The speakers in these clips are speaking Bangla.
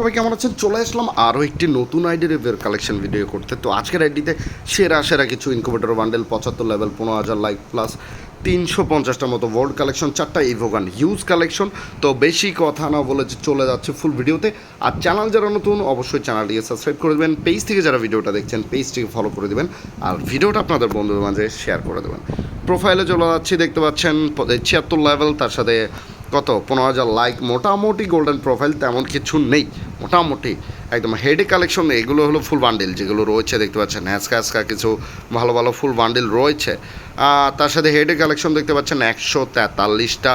সবাই কেমন আছেন? চলে আসলাম আরও একটি নতুন আইডি রিভিউর কালেকশন ভিডিও করতে। তো আজকের আইডিতে সেরা সেরা কিছু ইনকুবেটর বান্ডেল পঁচাত্তর লেভেল পনেরো হাজার লাইক প্লাস তিনশো পঞ্চাশটার মতো ওয়ার্ল্ড কালেকশন চারটা ইভোগান হিউজ কালেকশন তো বেশি কথা না বলে চলে যাচ্ছে ফুল ভিডিওতে আর চ্যানেল যারা নতুন, অবশ্যই চ্যানেলটিকে সাবস্ক্রাইব করে দেবেন। পেজ থেকে যারা ভিডিওটা দেখছেন পেজটিকে ফলো করে দেবেন। আর ভিডিওটা আপনাদের বন্ধুদের মাঝে শেয়ার করে দেবেন। প্রোফাইলে চলে যাচ্ছি, দেখতে পাচ্ছেন, ছিয়াত্তর লেভেল তার সাথে কত? পনেরো হাজার লাইক মোটামুটি গোল্ডেন প্রোফাইল তেমন কিছু নেই। মোটামুটি একদম হেডে কালেকশন এগুলো হলো ফুল বান্ডিল যেগুলো রয়েছে, দেখতে পাচ্ছেন, হ্যাঁচকা হ্যাঁচকা কিছু ভালো ভালো ফুল বান্ডিল রয়েছে। তার সাথে হেডে কালেকশন দেখতে পাচ্ছেন, একশো তেতাল্লিশটা,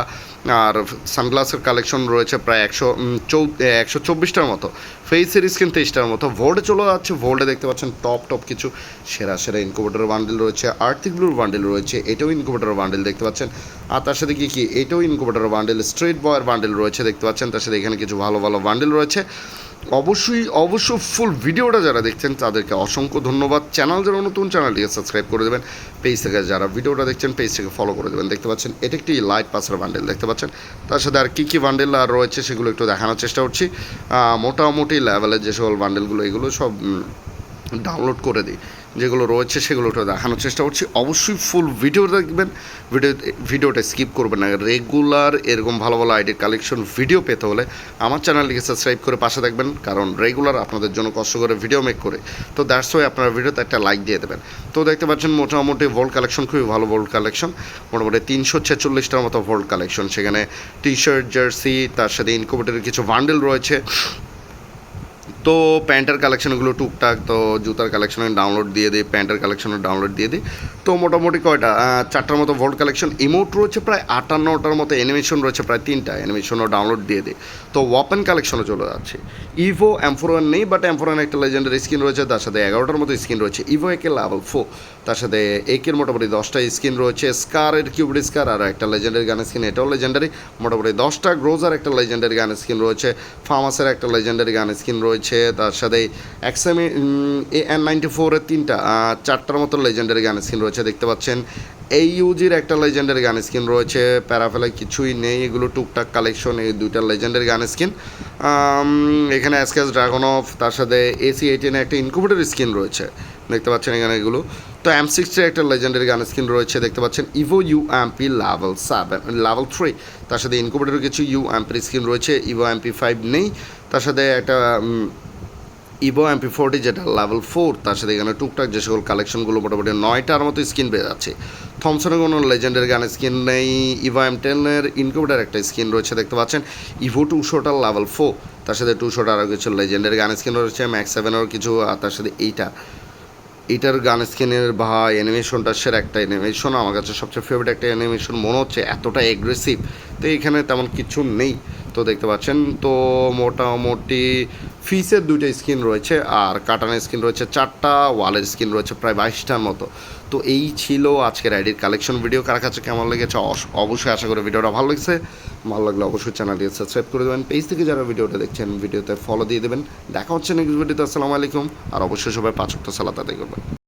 আর সানগ্লাসের কালেকশন রয়েছে প্রায় একশো চৌ একশো চব্বিশটার মতো। ফেসের স্ক্রিন তেইশটার মতো। ভোল্ডে চলে যাচ্ছে ভোল্ডে দেখতে পাচ্ছেন টপ টপ কিছু সেরা সেরা ইনকুবেটর বান্ডিল রয়েছে আর্থিক ব্লুর বান্ডিল রয়েছে, এটাও ইনকুবেটর বান্ডিল দেখতে পাচ্ছেন। আর তার সাথে কি কি, এটাও ইনকুবেটর বান্ডিল স্ট্রেট বয়ের বান্ডিল রয়েছে, দেখতে পাচ্ছেন। তার সাথে এখানে কিছু ভালো ভালো বান্ডিল রয়েছে। অবশ্যই, অবশ্য ফুল ভিডিওটা যারা দেখছেন, তাদেরকে অসংখ্য ধন্যবাদ। চ্যানেল যারা নতুন চ্যানেলটিকে সাবস্ক্রাইব করে দেবেন। পেজ থেকে যারা ভিডিওটা দেখছেন পেজ থেকে ফলো করে দেবেন। দেখতে পাচ্ছেন, এটা একটি লাইট পাসের বান্ডেল দেখতে পাচ্ছেন? তার সাথে আর কী কী বান্ডেল আর রয়েছে, সেগুলো একটু দেখানোর চেষ্টা করছি। মোটামুটি লেভেলের যে সকল বান্ডেলগুলো এগুলো সব ডাউনলোড করে দিই। যেগুলো রয়েছে সেগুলো দেখানোর চেষ্টা করছি। অবশ্যই ফুল ভিডিও দেখবেন। ভিডিও ভিডিওটা স্কিপ করবেন না। রেগুলার এরকম ভালো ভালো আইডির কালেকশন ভিডিও পেতে হলে আমার চ্যানেলটিকে সাবস্ক্রাইব করে পাশে থাকবেন। কারণ রেগুলার আপনাদের জন্য কষ্ট করে ভিডিও মেক করে। তো দ্যাটস ওয়াই আপনার ভিডিওতে একটা লাইক দিয়ে দেবেন। তো দেখতে পাচ্ছেন মোটামুটি ভোল্ড কালেকশন খুবই ভালো ভোল্ড কালেকশন মোটামুটি তিনশো ছেচল্লিশটার মতো ভোল্ড কালেকশন সেখানে টি শার্ট জার্সি তার সাথে ইনকুবেটারের কিছু বান্ডেল রয়েছে। তো প্যান্টের কালেকশনগুলো টুকটাক, তো জুতার কালেকশন ডাউনলোড দিয়ে দিই, প্যান্টের কালেকশনও ডাউনলোড দিয়ে দিই। তো মোটামুটি কয়টা? চারটার মতো ভোল্ট কালেকশন। ইমোট রয়েছে প্রায় আটান্নটার মতো অ্যানিমেশন রয়েছে প্রায় তিনটা অ্যানিমেশনও ডাউনলোড দিয়ে দিই। তো ওয়াপেন কালেকশনও চলে যাচ্ছে। ইভো এমফোরান নেই বাট এমফোরান একটা লেজেন্ডারি স্কিন রয়েছে, তার সাথে এগারোটার মতো স্কিন রয়েছে। ইভো একে লেভেল ফোর তার সাথে একের মোটামুটি দশটা স্কিন রয়েছে। স্কারের কিউবিড স্কার আর একটা লেজেন্ডারি গান স্কিন এটাও লেজেন্ডারি মোটামুটি দশটা গ্রোজার একটা লেজেন্ডারি গান স্কিন রয়েছে। ফার্মাসের একটা লেজেন্ডারি গান স্কিন রয়েছে। তার সাথে এক্সএমই এ এন নাইনটি ফোরের তিনটা চারটার মতো লেজেন্ডারি গান স্কিন রয়েছে, দেখতে পাচ্ছেন। এই ইউজির একটা লেজেন্ডারি গান স্কিন রয়েছে প্যারাফেলা কিছুই নেই, এগুলো টুকটাক কালেকশন এই দুইটা লেজেন্ডারি গান স্কিন এখানে এসকেস ড্রাগন অফ তার সাথে এসি এইটিনে একটা ইনকুবেটর স্কিন রয়েছে। দেখতে পাচ্ছেন এখানে এগুলো। তো এম সিক্সটির একটা লেজেন্ডারি গান স্কিন রয়েছে, দেখতে পাচ্ছেন evo U MP level seven level three তার সাথে ইনকুবেটরের কিছু ইউ এমপির স্কিন রয়েছে ইভো এমপি ফাইভ নেই। তার সাথে একটা ইভো এমপি ফোরটি যেটা লেভেল ফোর তার সাথে এখানে টুকটাক যে সকল কালেকশনগুলো মোটামুটি নয়টার মতো স্কিন পেয়ে যাচ্ছে। থমসনের কোনো লেজেন্ডের গান স্কিন নেই ইভো এম টেনের ইনকিউবেটার একটা স্কিন রয়েছে, দেখতে পাচ্ছেন। ইভো টু শোটার লেভেল ফোর তার সাথে টু শোটার আরও কিছু লেজেন্ডের গান স্কিন রয়েছে ম্যাক্স সেভেনেরও কিছু, আর তার সাথে এইটা। এটার গান স্কিনের ভাই অ্যানিমেশনটা সেরা একটা অ্যানিমেশন আমার কাছে সবচেয়ে ফেভারিট একটা অ্যানিমেশন মনে হচ্ছে এতটা এগ্রেসিভ তো এখানে তেমন কিছু নেই। তো দেখতে পাচ্ছেন, তো মোটামুটি ফিসের দুইটা স্কিন রয়েছে আর কাটানের স্কিন রয়েছে চারটা ওয়ালের স্কিন রয়েছে প্রায় বাইশটার মতো। তো এই ছিল আজকের আইডির কালেকশন ভিডিও কার কাছে কেমন লেগেছে? অবশ্যই আশা করি ভিডিওটা ভালো লেগেছে। ভালো লাগলে অবশ্যই চ্যানেলটি সাবস্ক্রাইব করে দেবেন। পেজ থেকে যারা ভিডিওটা দেখছেন, ভিডিওতে ফলো দিয়ে দেবেন। দেখা হচ্ছে নেক্সট ভিডিওতে আসসালামু আলাইকুম। আর অবশ্যই সবাই পাঁচ ওয়াক্ত সালাত আদায় করবেন।